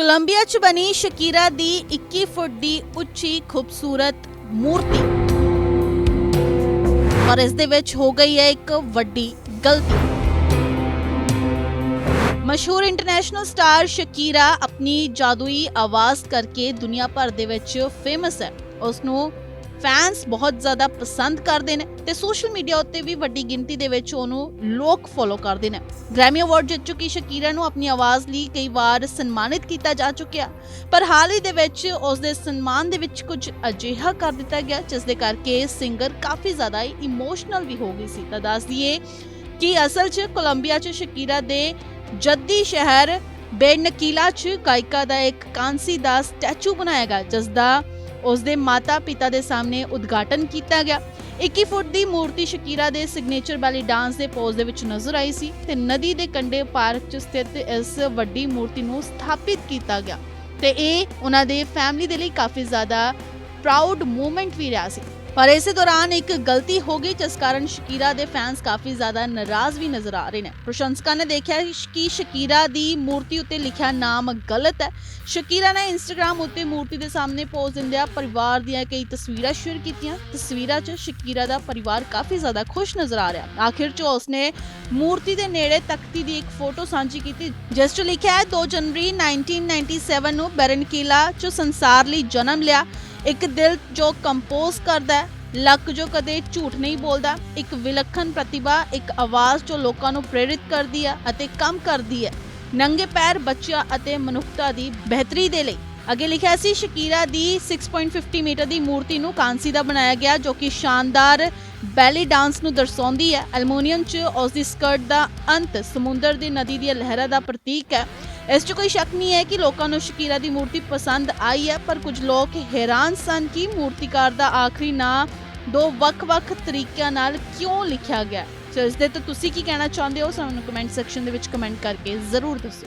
Columbia 'ਚ ਬਣੀ Shakira ਦੀ 21 ਫੁੱਟ ਦੀ ਉੱਚੀ ਖੂਬਸੂਰਤ ਮੂਰਤੀ। ਪਰ ਇਸ ਦੇ ਵਿੱਚ ਹੋ ਗਈ ਹੈ ਇੱਕ ਵੱਡੀ ਗਲਤੀ। ਮਸ਼ਹੂਰ ਇੰਟਰਨੈਸ਼ਨਲ ਸਟਾਰ ਸ਼ਕੀਰਾ ਆਪਣੀ ਜਾਦੂਈ ਆਵਾਜ਼ ਕਰਕੇ ਦੁਨੀਆ ਭਰ ਦੇ ਵਿੱਚ ਫੇਮਸ ਹੈ। ਉਸ ਨੂੰ ਫੈਨਸ ਬਹੁਤ ਜ਼ਿਆਦਾ ਪਸੰਦ ਕਰਦੇ ਨੇ ਤੇ ਸੋਸ਼ਲ ਮੀਡੀਆ ਉੱਤੇ ਵੀ ਵੱਡੀ ਗਿਣਤੀ ਦੇ ਵਿੱਚ ਉਹਨੂੰ ਲੋਕ ਫੋਲੋ ਕਰਦੇ ਨੇ। ਗ੍ਰੈਮੀ ਅਵਾਰਡ ਜਿੱਤ ਚੁੱਕੀ ਸ਼ਕੀਰਾ ਨੂੰ ਆਪਣੀ ਆਵਾਜ਼ ਲਈ ਕਈ ਵਾਰ ਸਨਮਾਨਿਤ ਕੀਤਾ ਜਾ ਚੁੱਕਿਆ। ਪਰ ਹਾਲ ਹੀ ਦੇ ਵਿੱਚ ਉਸ ਦੇ ਸਨਮਾਨ ਦੇ ਵਿੱਚ ਕੁਝ ਅਜਿਹਾ ਕਰ ਦਿੱਤਾ ਗਿਆ ਜਿਸ ਦੇ ਕਰਕੇ ਸਿੰਗਰ ਕਾਫੀ ਜ਼ਿਆਦਾ ਇਮੋਸ਼ਨਲ ਵੀ ਹੋ ਗਈ ਸੀ। ਤਾਂ ਦੱਸ ਦਈਏ ਕਿ ਅਸਲ 'ਚ ਕੋਲੰਬੀਆ 'ਚ ਸ਼ਕੀਰਾ ਦੇ ਜੱਦੀ ਸ਼ਹਿਰ ਬੇਨਕੀਲਾ 'ਚ ਗਾਇਕਾ ਦਾ ਇੱਕ ਕਾਂਸੀ ਦਾ ਸਟੈਚੂ ਬਣਾਇਆ ਗਿਆ ਜਿਸ ਦਾ ਉਸ ਦੇ ਮਾਤਾ-ਪਿਤਾ ਦੇ ਸਾਹਮਣੇ ਉਦਘਾਟਨ ਕੀਤਾ ਗਿਆ। 21 ਫੁੱਟ ਦੀ ਮੂਰਤੀ ਸ਼ਕੀਰਾ ਦੇ ਸਿਗਨੇਚਰ ਬੈਲੀ ਡਾਂਸ ਦੇ ਪੋਜ਼ ਦੇ ਵਿੱਚ ਨਜ਼ਰ ਆਈ ਸੀ ਤੇ ਨਦੀ ਦੇ ਕੰਢੇ ਪਾਰਕ 'ਚ ਸਥਿਤ ਇਸ ਵੱਡੀ ਮੂਰਤੀ ਨੂੰ ਸਥਾਪਿਤ ਕੀਤਾ ਗਿਆ। ਤੇ ਇਹ ਉਹਨਾਂ ਦੇ ਫੈਮਿਲੀ ਦੇ ਲਈ ਕਾਫੀ ਜ਼ਿਆਦਾ ਪ੍ਰਾਊਡ ਮੂਮੈਂਟ ਵੀ ਰਿਹਾ ਸੀ। ਪਰ ਇਸੇ ਦੌਰਾਨ ਇੱਕ ਗਲਤੀ ਹੋ ਗਈ, ਜਿਸ ਕਾਰਨ ਸ਼ਕੀਰਾ ਦੇ ਫੈਨਸ ਕਾਫੀ ਜ਼ਿਆਦਾ ਨਾਰਾਜ਼ ਵੀ ਨਜ਼ਰ ਆ ਰਹੇ ਨੇ। ਪ੍ਰਸ਼ੰਸਕਾਂ ਨੇ ਦੇਖਿਆ ਕਿ ਸ਼ਕੀਰਾ ਦੀ ਮੂਰਤੀ ਉੱਤੇ ਲਿਖਿਆ ਨਾਮ ਗਲਤ ਹੈ। ਸ਼ਕੀਰਾ ਨੇ ਇੰਸਟਾਗ੍ਰam ਉੱਤੇ ਮੂਰਤੀ ਦੇ ਸਾਹਮਣੇ ਪੋਜ਼ ਦਿੰਦਿਆਂ ਪਰਿਵਾਰ ਦੀਆਂ ਕਈ ਤਸਵੀਰਾਂ ਸ਼ੇਅਰ ਕੀਤੀਆਂ। ਤਸਵੀਰਾਂ 'ਚ ਸ਼ਕੀਰਾ ਦਾ ਪਰਿਵਾਰ ਕਾਫੀ ਜ਼ਿਆਦਾ ਖੁਸ਼ ਨਜ਼ਰ ਆ ਰਿਹਾ। ਆਖਿਰ 'ਚ ਉਸਨੇ ਮੂਰਤੀ ਦੇ ਨੇੜੇ ਤਖਤੀ ਦੀ ਇੱਕ ਫੋਟੋ ਸਾਂਝੀ ਕੀਤੀ, ਜਿਸ 'ਚ ਲਿਖਿਆ ਹੈ 2 ਜਨਵਰੀ 1997 ਨੂੰ ਬੈਰਨਕੀਲਾ 'ਚ ਸੰਸਾਰ ਲਈ ਜਨਮ ਲਿਆ। ਇੱਕ ਦਿਲ ਜੋ ਕੰਪੋਜ਼ ਕਰਦਾ ਹੈ, ਲੱਕ ਜੋ ਕਦੇ ਝੂਠ ਨਹੀਂ ਬੋਲਦਾ, ਇੱਕ ਵਿਲੱਖਣ ਪ੍ਰਤਿਭਾ, ਇੱਕ ਆਵਾਜ਼ ਜੋ ਲੋਕਾਂ ਨੂੰ ਪ੍ਰੇਰਿਤ ਕਰਦੀ ਹੈ ਅਤੇ ਕੰਮ ਕਰਦੀ ਹੈ। ਨੰਗੇ ਪੈਰ ਬੱਚਿਆਂ ਅਤੇ ਮਨੁੱਖਤਾ ਦੀ ਬਿਹਤਰੀ ਦੇ ਲਈ। ਅੱਗੇ ਲਿਖਿਆ ਸੀ, ਸ਼ਕੀਰਾ ਦੀ 6.50 ਮੀਟਰ ਦੀ ਮੂਰਤੀ ਨੂੰ ਕਾਂਸੀ ਦਾ ਬਣਾਇਆ ਗਿਆ, ਜੋ ਕਿ ਸ਼ਾਨਦਾਰ ਬੈਲੀ ਡਾਂਸ ਨੂੰ ਦਰਸਾਉਂਦੀ ਹੈ। ਐਲੂਮੀਨੀਅਮ 'ਚ ਉਸ ਦੀ ਸਕਰਟ ਦਾ ਅੰਤ ਸਮੁੰਦਰ ਦੀ ਨਦੀ ਦੀਆਂ ਲਹਿਰਾਂ ਦਾ ਪ੍ਰਤੀਕ ਹੈ। ਇਸ 'ਚ ਕੋਈ ਸ਼ੱਕ ਨਹੀਂ ਹੈ ਕਿ ਲੋਕਾਂ ਨੂੰ ਸ਼ਕੀਰਾ ਦੀ ਮੂਰਤੀ ਪਸੰਦ ਆਈ ਹੈ, ਪਰ ਕੁਝ ਲੋਕ ਹੈਰਾਨ ਸਨ ਕਿ ਮੂਰਤੀਕਾਰ ਦਾ ਆਖਰੀ ਨਾਂ ਦੋ ਵੱਖ-ਵੱਖ ਤਰੀਕਿਆਂ ਨਾਲ ਕਿਉਂ ਲਿਖਿਆ ਗਿਆ ਸੋ ਇਸ ਦੇ ਤੇ ਤੁਸੀਂ ਕੀ ਕਹਿਣਾ ਚਾਹੁੰਦੇ ਹੋ? ਸਾਨੂੰ ਕਮੈਂਟ ਸੈਕਸ਼ਨ ਦੇ ਵਿੱਚ ਕਮੈਂਟ ਕਰਕੇ ਜ਼ਰੂਰ ਦੱਸੋ